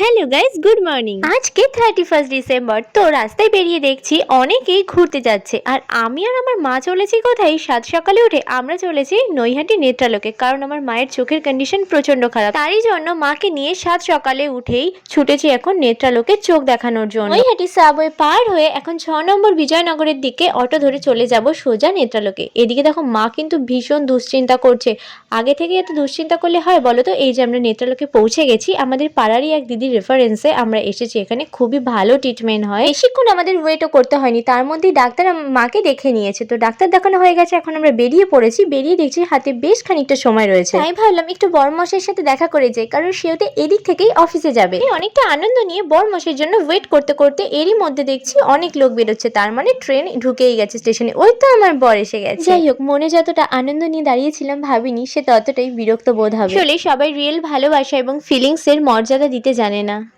Hello guys good morning আজকে thirty first December তো রাস্তায় বেরিয়ে দেখছি অনেকেই ঘুরতে যাচ্ছে। আর আমি আর আমার মা চলেছি কোথায়? সাত সকালে উঠে আমরা চলেছি নৈহাটি নেত্রালোকে কারণ আমার মায়ের চোখের কন্ডিশন প্রচণ্ড খারাপ। তারই জন্য মাকে নিয়ে সাত সকালে উঠেই ছুটেছি এখন নেত্রালোকে চোখ দেখানোর জন্য। নৈহাটি সাবওয়ে পার হয়ে এখন ছ নম্বর বিজয়নগরের দিকে অটো ধরে চলে যাব সোজা নেত্রালোকে। এদিকে দেখো মা কিন্তু ভীষণ দুশ্চিন্তা করছে। আগে থেকে এত দুশ্চিন্তা করলে হয় বলো তো? এই যে আমরা নেত্রালোকে পৌঁছে গেছি আমাদের পাড়ারই এক দিদির রেফারেন্সে আমরা এসেছি, এখানে খুবই ভালো ট্রিটমেন্ট হয়। বেশিক্ষণ আমাদের ওয়েটও করতে হয়নি, তার মধ্যেই ডাক্তার মাকে দেখে নিয়েছে। তো ডাক্তার দেখানো হয়ে গেছে, এখন আমরা বেরিয়ে পড়েছি, বেরিয়ে দেখছি হাতে বেশ খানিকটা সময় রয়েছে। আমি ভাবলাম একটু বরমশের সাথে দেখা করে যাই, কারণ সেও তো এদিক থেকেই অফিসে যাবে। অনেকটা আনন্দ নিয়ে বরমশের জন্য ওয়েট করতে করতে এরই মধ্যে দেখছি অনেক লোক বেরোচ্ছে, তার মানে ট্রেন ঢুকেই গেছে স্টেশনে ওই তো আমার বর এসে গেছে। যাই হোক, মনে যতটা আনন্দ নিয়ে দাঁড়িয়েছিলাম ভাবিনি, সে ততটাই বিরক্ত বোধ হবে। আসলে সবাই রিয়েল ভালোবাসা এবং ফিলিংস এর মর্যাদা দিতে জানে না